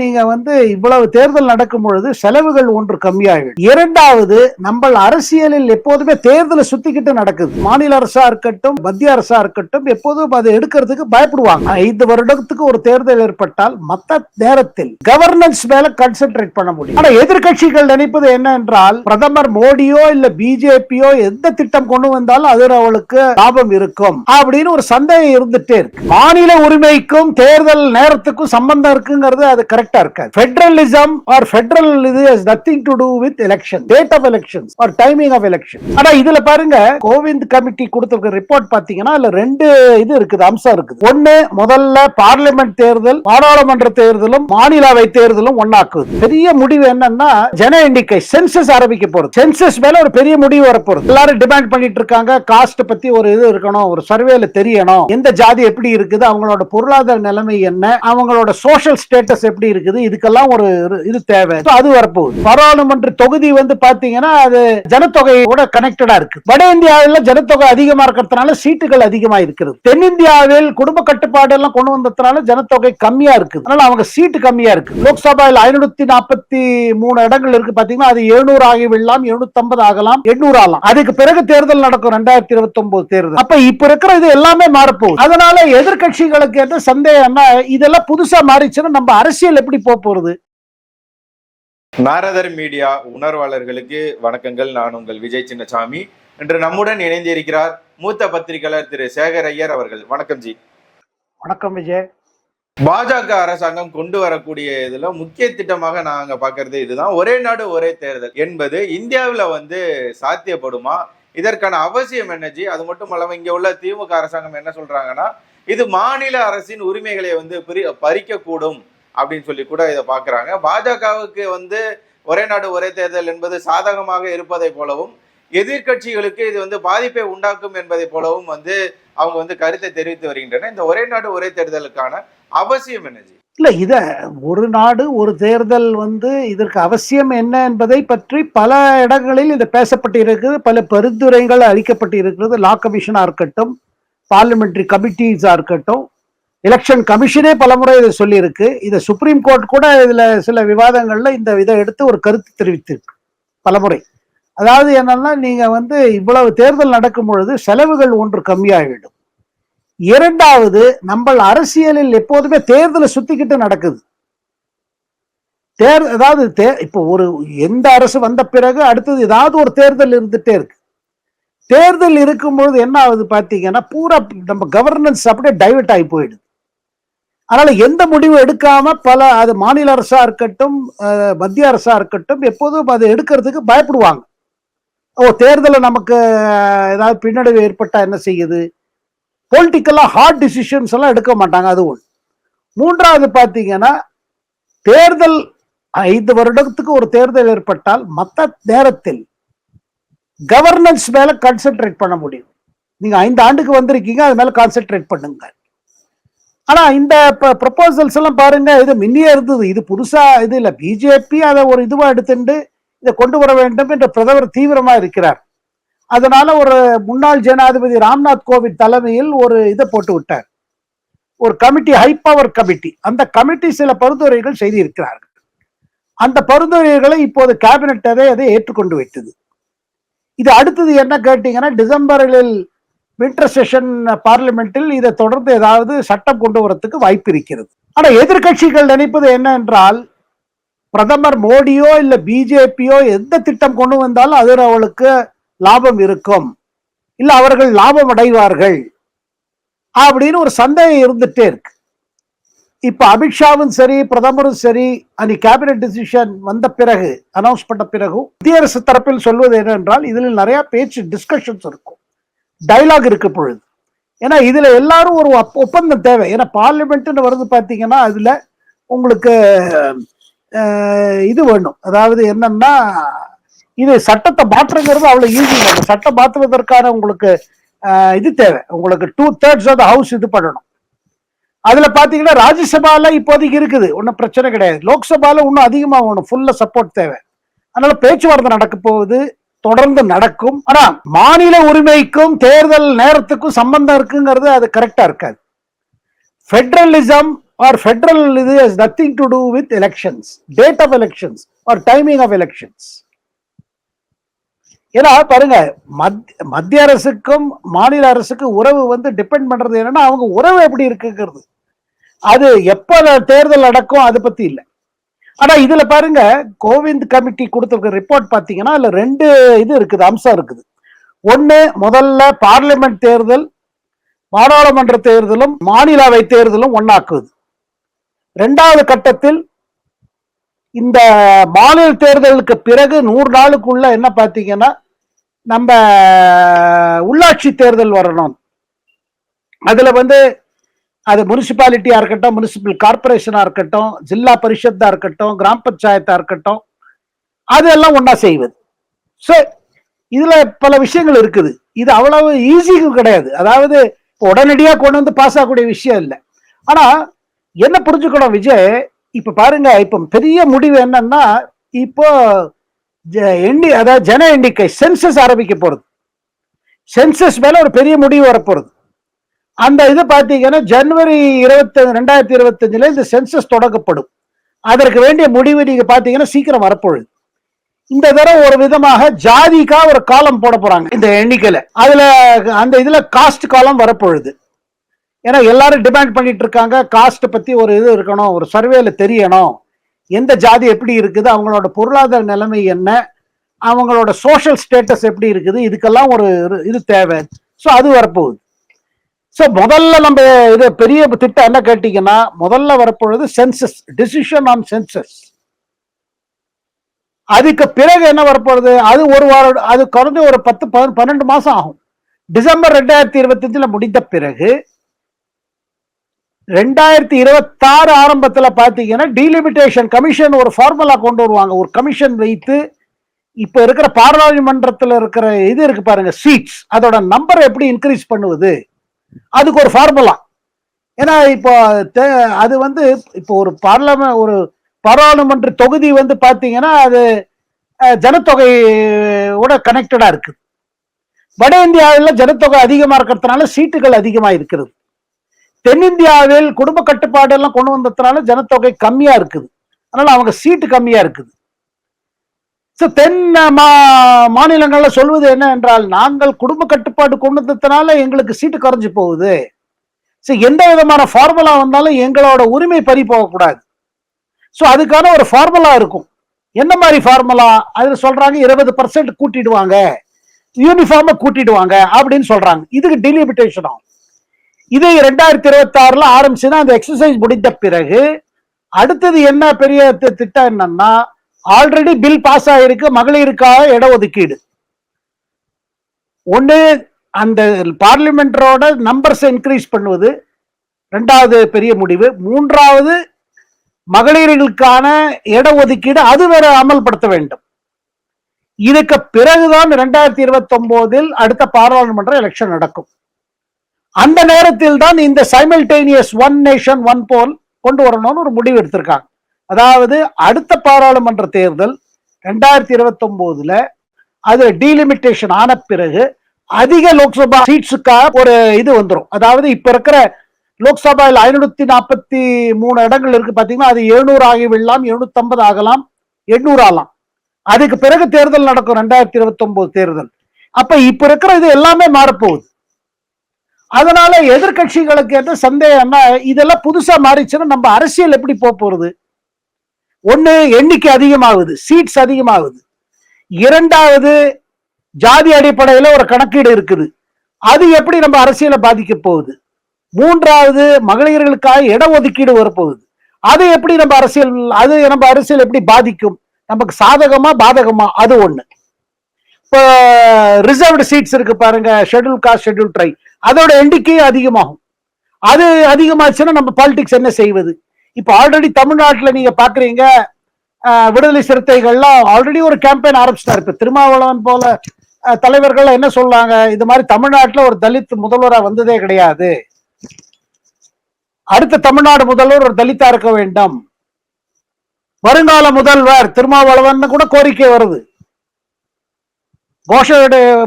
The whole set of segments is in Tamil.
நீங்க வந்து இவ்வளவு தேர்தல் நடக்கும் பொழுது செலவுகள் ஒன்று கம்மியாகும் இரண்டாவது நம்ம அரசியலில் எப்போதுமே தேர்தலை சுத்திக்கிட்டு நடக்குது. மாநில அரசா இருக்கட்டும் மத்திய அரசா இருக்கட்டும் எப்போதும் அதை எடுக்கிறதுக்கு பயப்படுவாங்க. ஐந்து வருடத்துக்கு ஒரு தேர்தல் ஏற்பட்டால் மத்த நேரத்தில் கவர்னன்ஸ் மேல கான்சென்ட்ரேட் பண்ண முடியும். ஆனா எதிர்க்கட்சிகள் நினைப்பது என்ன என்றால் பிரதமர் மோடியோ இல்ல பிஜேபியோ எந்த திட்டம் கொண்டு வந்தாலும் அது அவளுக்கு லாபம் இருக்கும் அப்படின்னு ஒரு சந்தேகம் இருந்துட்டே இருக்கு. மாநில உரிமைக்கும் தேர்தல் நேரத்துக்கும் சம்பந்தம் இருக்குங்கிறது அது கரெக்ட் இருக்காது. ஃபெடரலிசம் ஆர் பெட்ரல் இது has nothing to do with election date of elections or timing of election ஆனா இதுல பாருங்க கோவிந்த் கமிட்டி கொடுத்திருக்க ரிப்போர்ட் பாத்தீங்கன்னா அதுல ரெண்டு இது இருக்குது அம்சம் இருக்குது. ஒண்ணு முதல்ல பார்லிமெண்ட் தேர்தல் பாராளுமன்ற தேர்தலும் மாநிலவை தேர்தலும் ஒன்னாக்குது பெரிய முடிவு என்னன்னா ஜன எண்ணிக்கை சென்சஸ் ஆரம்பிக்க போறது. சென்சஸ் மேல ஒரு பெரிய முடிவு வரப்போறது எல்லாரும் டிமாண்ட் பண்ணிட்டு இருக்காங்க காஸ்ட் பத்தி ஒரு இது இருக்கணும் ஒரு சர்வேல தெரியணும். எந்த ஜாதி எப்படி இருக்குது அவங்களோட பொருளாதார நிலைமை என்ன அவங்களோட சோஷியல் ஸ்டேட்டஸ் எப்படி இருக்குது. இதுக்கெல்லாம் ஒரு இது தேவை. அது வரப்போகுது. பாராளுமன்ற தொகுதி வந்து பாத்தீங்கன்னா அது ஜனத்தொகையோட கனெக்டடா இருக்கு. வட இந்தியாவில் ஜனத்தொகை அதிகமா இருக்கிறதுனால சீட்டுகள் அதிகமா இருக்கிறது. தென்னிந்தியாவில் குடும்ப கட்டுப்பாடு எல்லாம் கொண்டு வந்ததுனால ஜனத்தொகை கம்மியா இருக்குது. அதனால அவங்க சீட்டு கம்மியா இருக்கு. லோக்சபாவில் ஐநூத்தி நாற்பத்தி மூணு இடங்கள் இருக்கு பாத்தீங்கன்னா அது எழுநூறு ஆகிவிடலாம் எழுநூத்தி ஐம்பது ஆகலாம் எண்ணூறு ஆகலாம். அதுக்கு பிறகு தேர்தல் நடக்கும் ரெண்டாயிரத்தி இருபத்தி ஒன்பது தேர்தல். அப்ப இப்ப இருக்கிற இது எல்லாமே மாறப்போகுது. அதனால எதிர்கட்சிகளுக்கு என்ன சந்தேகம்னா இதெல்லாம் புதுசா மாறிச்சுன்னா நம்ம அரசியல் எப்படி போக போறது? நாரதர் மீடியா உணர்வாளர்களுக்கு வணக்கங்கள். நான் உங்கள் விஜய் சின்னசாமி. இன்று நம்முடன் இணைந்திருக்கிறார் மூத்த பத்திரிகையாளர் திரு சேகர் ஐயர் அவர்கள். வணக்கம் ஜி. வணக்கம் விஜய். பாஜக அரசாங்கம் கொண்டு வரக்கூடிய இதுல முக்கிய திட்டமாக நாங்க பாக்குறது இதுதான். ஒரே நாடு ஒரே தேர்தல் என்பது இந்தியாவுல வந்து சாத்தியப்படுமா? இதற்கான அவசியம் என்ன ஜி? அது மட்டும் இல்லாம இங்க உள்ள திமுக அரசாங்கம் என்ன சொல்றாங்கன்னா இது மாநில அரசின் உரிமைகளை வந்து பறிக்கக்கூடும். அப்படின்னு சொல்லி கூட இதை பார்க்குறாங்க. பாஜகவுக்கு வந்து ஒரே நாடு ஒரே தேர்தல் என்பது சாதகமாக இருப்பதை போலவும் எதிர்க்கட்சிகளுக்கு இது வந்து பாதிப்பை உண்டாக்கும் என்பதை போலவும் வந்து அவங்க வந்து கருத்தை தெரிவித்து வருகின்றன இந்த ஒரே நாடு ஒரே தேர்தலுக்கான அவசியம் என்னது இல்லை இல்ல இத ஒரு நாடு ஒரு தேர்தல் வந்து இதற்கு அவசியம் என்ன என்பதை பற்றி பல இடங்களில் இது பேசப்பட்டு இருக்குது பல பரிந்துரைகள் அளிக்கப்பட்டு இருக்கிறது லா கமிஷனா இருக்கட்டும் பார்லிமெண்ட்ரி கமிட்டிஸா இருக்கட்டும் எலெக்ஷன் கமிஷனே பலமுறை இதை சொல்லியிருக்கு. இதை சுப்ரீம் கோர்ட் கூட இதில் சில விவாதங்களில் இந்த இதை எடுத்து ஒரு கருத்து தெரிவித்திருக்கு. பலமுறை. அதாவது என்னன்னா நீங்கள் வந்து இவ்வளவு தேர்தல் நடக்கும் பொழுது செலவுகள் ஒன்று கம்மியாகிவிடும். இரண்டாவது நம்ம அரசியலில் எப்போதுமே தேர்தலை சுத்திக்கிட்டு நடக்குது. தேர் அதாவது தே இப்போ ஒரு எந்த அரசு வந்த பிறகு அடுத்தது ஏதாவது ஒரு தேர்தல் இருந்துட்டே இருக்கு. தேர்தல் இருக்கும்பொழுது என்ன ஆகுது பார்த்தீங்கன்னா பூரா நம்ம கவர்னன்ஸ் அப்படியே டைவெர்ட் ஆகி போயிடுது. அதனால எந்த முடிவும் எடுக்காம பல அது மாநில அரசா இருக்கட்டும் மத்திய அரசா இருக்கட்டும் எப்போதும் அதை எடுக்கிறதுக்கு பயப்படுவாங்க. ஓ தேர்தலில் நமக்கு ஏதாவது பின்னடைவு ஏற்பட்டா என்ன செய்யுது? பொலிட்டிக்கலாக ஹார்ட் டிசிஷன்ஸ் எல்லாம் எடுக்க மாட்டாங்க அது ஒன்று மூன்றாவது பார்த்தீங்கன்னா தேர்தல் ஐந்து வருடத்துக்கு ஒரு தேர்தல் ஏற்பட்டால் மற்ற நேரத்தில் கவர்னன்ஸ் மேலே கான்சென்ட்ரேட் பண்ண முடியும். நீங்கள் ஐந்து ஆண்டுக்கு வந்திருக்கீங்க அது மேலே கான்சென்ட்ரேட் பண்ணுங்கள் ஆனா இந்த ப்ரொபோசல்ஸ் எல்லாம் பாருங்க இது முன்னே இருந்தது. இது புதுசா இது இல்ல. பிஜேபி அதை ஒரு இதுவா எடுத்துட்டு இதை கொண்டு வர வேண்டும் என்ற பிரதமர் தீவிரமா இருக்கிறார். அதனால ஒரு முன்னாள் ஜனாதிபதி ராம்நாத் கோவிந்த் தலைமையில் ஒரு இதை போட்டு விட்டார். ஒரு கமிட்டி ஹை பவர் கமிட்டி. அந்த கமிட்டி சில பரிந்துரைகள் செய்திருக்கிறார்கள். அந்த பரிந்துரைகளை இப்போது கேபினெட் அதை அதை ஏற்றுக்கொண்டு வைத்தது இது அடுத்தது என்ன கேட்டீங்கன்னா டிசம்பரில் வின்டர் செஷன் பார்லிமெண்ட்டில் இதை தொடர்ந்து ஏதாவது சட்டம் கொண்டு வரத்துக்கு வாய்ப்பு இருக்கிறது. ஆனால் எதிர்க்கட்சிகள் நினைப்பது என்ன என்றால் பிரதமர் மோடியோ இல்லை பிஜேபியோ எந்த திட்டம் கொண்டு வந்தாலும் அதில் அவளுக்கு லாபம் இருக்கும். இல்லை அவர்கள் லாபம் அடைவார்கள். அப்படின்னு ஒரு சந்தேகம் இருந்துட்டே இருக்கு. இப்போ அமித்ஷாவும் சரி பிரதமரும் சரி அன்னைக்கு கேபினட் டிசிஷன் வந்த பிறகு அனௌன்ஸ் பண்ண பிறகு மத்திய அரசு தரப்பில் சொல்வது என்னென்றால் இதில் நிறையா பேச்சு டிஸ்கஷன்ஸ் இருக்கும். டைலாக் இருக்க பொழுது. ஏன்னா இதுல எல்லாரும் ஒரு ஒப்ப- ஒப்பந்தம் தேவை. ஏன்னா பார்லிமெண்ட்னு வருது பாத்தீங்கன்னா அதுல உங்களுக்கு இது வேணும். அதாவது என்னன்னா இது சட்டத்தை மாற்றுங்கிறது அவ்வளவு ஈஸி இல்லை. சட்டம் மாற்றுவதற்கான உங்களுக்கு இது தேவை. உங்களுக்கு two thirds of the house இது பண்ணணும். அதுல பாத்தீங்கன்னா ராஜ்யசபால இப்போதைக்கு இருக்குது. ஒன்றும் பிரச்சனை கிடையாது. லோக்சபால இன்னும் அதிகமாக வேணும். ஃபுல்லா சப்போர்ட் தேவை. அதனால பேச்சுவார்த்தை நடக்க போகுது. தொடர்ந்து நடக்கும். ஆனா மாநில உரிமைக்கும் தேர்தல் நேரத்துக்கும் சம்பந்தம் இருக்குங்கிறது அது கரெக்டா இருக்காது. ஃபெடரலிசம் ஆர் ஃபெடரல் இது has nothing to do with elections date of elections or timing of elections ஏன்னா பாருங்க மத்- மத்திய அரசுக்கும் மாநில அரசுக்கும் உறவு வந்து டிபெண்ட் பண்றது என்னன்னா அவங்க உறவு எப்படி இருக்குங்கிறது. அது எப்ப தேர்தல் நடக்கும் அதை பத்தி இல்லை. ஆனா இதுல பாருங்க கோவிந்த் கமிட்டி கொடுத்துருக்க ரிப்போர்ட் பாத்தீங்கன்னா அதுல ரெண்டு இது இருக்குது அம்சம் இருக்குது. ஒண்ணு முதல்ல பார்லிமெண்ட் தேர்தல் நாடாளுமன்ற தேர்தலும் மாநிலவை தேர்தலும் ஒன்னாக்குது ரெண்டாவது கட்டத்தில் இந்த மாநில தேர்தலுக்கு பிறகு நூறு நாளுக்குள்ள என்ன பார்த்தீங்கன்னா நம்ம உள்ளாட்சி தேர்தல் வரணும். அதுல வந்து அது முனிசிபாலிட்டியா இருக்கட்டும் முனிசிபல் கார்பரேஷனா இருக்கட்டும் ஜில்லா பரிஷத்தா இருக்கட்டும் கிராம பஞ்சாயத்தா இருக்கட்டும் அதெல்லாம் ஒன்றா செய்வது. ஸோ இதுல பல விஷயங்கள் இருக்குது. இது அவ்வளவு ஈஸியும் கிடையாது. அதாவது இப்போ உடனடியாக கொண்டு வந்து பாஸ் ஆகக்கூடிய விஷயம் இல்லை. ஆனா என்ன புரிஞ்சுக்கணும் விஜய்? இப்ப பாருங்க இப்ப பெரிய முடிவு என்னன்னா இப்போ எண்ணி அதாவது ஜன எண்ணிக்கை சென்சஸ் ஆரம்பிக்க போறது. சென்சஸ் மேல ஒரு பெரிய முடிவு வரப்போறது. அந்த இது பார்த்தீங்கன்னா ஜனவரி இருபத்தி ரெண்டாயிரத்தி இருபத்தஞ்சுல இந்த சென்சஸ் தொடங்கப்படும். அதற்கு வேண்டிய முடிவு நீங்க பாத்தீங்கன்னா சீக்கிரம் வரப்போகுது. இந்த தடவை ஒரு விதமாக ஜாதிக்கா ஒரு காலம் போட போறாங்க. இந்த எண்ணிக்கையில. அதுல அந்த இதுல காஸ்ட் காலம் வரப்பொழுது ஏன்னா எல்லாரும் டிமாண்ட் பண்ணிட்டு இருக்காங்க. காஸ்ட் பத்தி ஒரு இது இருக்கணும். ஒரு சர்வேல தெரியணும். எந்த ஜாதி எப்படி இருக்குது? அவங்களோட பொருளாதார நிலைமை என்ன? அவங்களோட சோஷியல் ஸ்டேட்டஸ் எப்படி இருக்குது? இதுக்கெல்லாம் ஒரு இது தேவை. ஸோ அது வரப்போகுது. ஸோ முதல்ல நம்ம இது பெரிய திட்டம் என்ன கேட்டீங்கன்னா முதல்ல வரப்பொழுது சென்சஸ் டிசிஷன் ஆன் சென்சஸ் அதுக்கு பிறகு என்ன வரப்போகுது? அது ஒரு வாரம் அது குறைஞ்ச ஒரு பத்து பன்னெண்டு மாசம் ஆகும். டிசம்பர் ரெண்டாயிரத்தி இருபத்தஞ்சுல முடிந்த பிறகு ரெண்டாயிரத்தி இருபத்தாறு ஆரம்பத்தில் பார்த்தீங்கன்னா டீலிமிட்டேஷன் கமிஷன் ஒரு ஃபார்முலா கொண்டு வருவாங்க. ஒரு கமிஷன் வைத்து இப்போ இருக்கிற பாராளுமன்றத்தில் இருக்கிற இது இருக்கு பாருங்க சீட்ஸ் அதோட நம்பர் எப்படி இன்க்ரீஸ் பண்ணுவது? அதுக்கு ஒரு ஃபார்முலா ஏன்னா இப்போ அது வந்து இப்போ ஒரு பார்லமெண்ட் ஒரு பாராளுமன்ற தொகுதி வந்து பார்த்தீங்கன்னா அது ஜனத்தொகையோட கனெக்டடா இருக்குது. வட இந்தியாவில் ஜனத்தொகை அதிகமா இருக்கிறதுனால சீட்டுகள் அதிகமா இருக்கிறது. தென்னிந்தியாவில் குடும்ப கட்டுப்பாடு எல்லாம் கொண்டு வந்ததுனால ஜனத்தொகை கம்மியாக இருக்குது. அதனால அவங்க சீட்டு கம்மியாக இருக்குது. தென் மா மாநிலங்கள்ல சொல்வது என்ன என்றால் நாங்கள் குடும்ப கட்டுப்பாடு கொண்டு வந்ததுனால எங்களுக்கு சீட்டு குறைஞ்சு போகுது. ஸோ எந்த விதமான ஃபார்முலா வந்தாலும் எங்களோட உரிமை பறி போகக்கூடாது. ஸோ அதுக்கான ஒரு ஃபார்முலா இருக்கும். என்ன மாதிரி ஃபார்முலா அதில் சொல்றாங்க இருபது பர்சன்ட் கூட்டிடுவாங்க. யூனிஃபார்மை கூட்டிடுவாங்க அப்படின்னு சொல்றாங்க. இதுக்கு டெலிமிட்டேஷன் ஆகும். இது ரெண்டாயிரத்தி இருபத்தி ஆறுல ஆரம்பிச்சுன்னா அந்த எக்ஸசைஸ் முடிந்த பிறகு அடுத்தது என்ன பெரிய திட்டம் என்னன்னா ஆல்ரெடி பில் பாஸ் ஆயிருக்கு மகளிருக்காக இடஒதுக்கீடு. ஒன்று அந்த பார்லிமெண்டரோட நம்பர்ஸ் இன்க்ரீஸ் பண்ணுவது ரெண்டாவது பெரிய முடிவு. மூன்றாவது மகளிர்களுக்கான இடஒதுக்கீடு அது வேற அமல்படுத்த வேண்டும். இதுக்கு பிறகுதான் ரெண்டாயிரத்தி இருபத்தி ஒன்பதில் அடுத்த பாராளுமன்ற எலெக்ஷன் நடக்கும். அந்த நேரத்தில் தான் இந்த simultaneous one nation one poll கொண்டு வரணும்னு ஒரு முடிவு எடுத்திருக்காங்க. அதாவது அடுத்த பாராளுமன்ற தேர்தல் ரெண்டாயிரத்தி இருபத்தி ஒன்பதுல அது டீலிமிட்டேஷன் ஆன பிறகு அதிக லோக்சபா சீட்ஸுக்காக ஒரு இது வந்துடும் அதாவது இப்ப இருக்கிற லோக்சபாவில் ஐநூத்தி நாற்பத்தி மூணு இடங்கள் இருக்கு பாத்தீங்கன்னா அது எழுநூறு ஆகிவிடலாம் எழுநூத்தி ஐம்பது ஆகலாம் எண்ணூறு ஆகலாம். அதுக்கு பிறகு தேர்தல் நடக்கும் ரெண்டாயிரத்தி இருபத்தி ஒன்பது தேர்தல். அப்ப இப்ப இருக்கிற இது எல்லாமே மாறப்போகுது. அதனால எதிர்கட்சிகளுக்கு என்ன சந்தேகம்னா இதெல்லாம் புதுசா மாறிச்சுன்னா நம்ம அரசியல் எப்படி போக போறது? ஒன்று எண்ணிக்கை அதிகமாகுது சீட்ஸ் அதிகமாகுது. இரண்டாவது ஜாதி அடிப்படையில் ஒரு கணக்கீடு இருக்குது. அது எப்படி நம்ம அரசியலை பாதிக்க போகுது? மூன்றாவது மகளிர்களுக்காக இடஒதுக்கீடு வரப்போகுது. அது எப்படி நம்ம அரசியல் அது நம்ம அரசியல் எப்படி பாதிக்கும்? நமக்கு சாதகமா பாதகமா? அது ஒண்ணு. இப்போ ரிசர்வ்டு சீட்ஸ் இருக்கு பாருங்க ஷெட்யூல் காஸ்ட் ஷெட்யூல் ட்ரை அதோட எண்ணிக்கையும் அதிகமாகும். அது அதிகமாச்சுன்னா நம்ம பாலிடிக்ஸ் என்ன செய்வது? இப்ப ஆல்ரெடி தமிழ்நாட்டுல நீங்க பாக்குறீங்க விடுதலை சிறுத்தைகள்லாம் ஆல்ரெடி ஒரு கேம்பெயின் ஆரம்பிச்சிட்டாரு இப்ப திருமாவளவன் போல தலைவர்கள் என்ன சொல்றாங்க? இது மாதிரி தமிழ்நாட்டுல ஒரு தலித் முதல்வரா வந்ததே கிடையாது. அடுத்த தமிழ்நாடு முதல்வர் ஒரு தலித்தா இருக்க வேண்டும். வருங்கால முதல்வர் திருமாவளவன் கூட கோரிக்கை வருது. கோஷ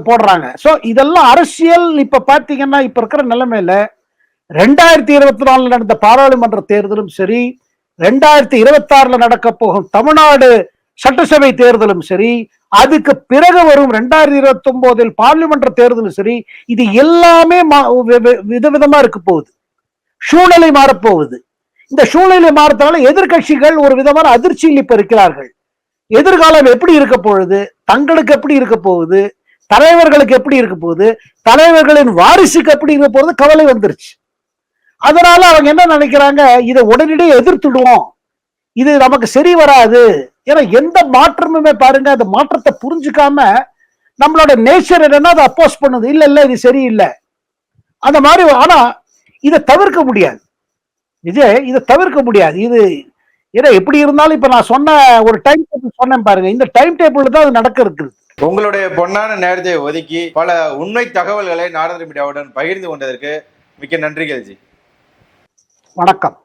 போடுறாங்க. சோ இதெல்லாம் அரசியல் இப்ப பாத்தீங்கன்னா இப்ப இருக்கிற நிலைமையில ரெண்டாயிரத்தி இருபத்தி நாலுல நடந்த பாராளுமன்ற தேர்தலும் சரி ரெண்டாயிரத்தி இருபத்தி ஆறுல நடக்க போகும் தமிழ்நாடு சட்டசபை தேர்தலும் சரி அதுக்கு பிறகு வரும் ரெண்டாயிரத்தி இருபத்தி ஒன்பதில் பார்லிமெண்ட் தேர்தலும் சரி இது எல்லாமே மா- வி- வி- விதவிதமா இருக்க போகுது. சூழ்நிலை மாறப்போகுது இந்த சூழ்நிலை மாறத்தால எதிர்க்கட்சிகள் ஒரு விதமான அதிர்ச்சியில் இப்ப இருக்கிறார்கள். எதிர்காலம் எப்படி இருக்க போகுது? தங்களுக்கு எப்படி இருக்க போகுது? தலைவர்களுக்கு எப்படி இருக்க போகுது? தலைவர்களின் வாரிசுக்கு எப்படி இருக்க போகுது? கவலை வந்துருச்சு. அதனால அவங்க என்ன நினைக்கிறாங்க? இதை உடனடியே எதிர்த்துடுவோம். இது நமக்கு சரி வராது. ஏன்னா எந்த மாற்றமுமே பாருங்க அந்த மாற்றத்தை புரிஞ்சுக்காம நம்மளோட நேச்சர் என்னன்னா அதை அப்போஸ் பண்ணுது. இல்லை இல்லை இது சரியில்லை. அந்த மாதிரி ஆனா இதை தவிர்க்க முடியாது. விஜய் இதை தவிர்க்க முடியாது. இது ஏன்னா எப்படி இருந்தாலும் இப்ப நான் சொன்ன ஒரு டைம் டேபிள் சொன்னேன் பாருங்க. இந்த டைம் டேபிள் தான் அது நடக்க இருக்குது. உங்களுடைய பொன்னான நேரத்தை ஒதுக்கி பல உண்மை தகவல்களை நாடக மீடியாவுடன் பகிர்ந்து கொண்டதற்கு மிக்க நன்றிகள் ஜி. வணக்கம்.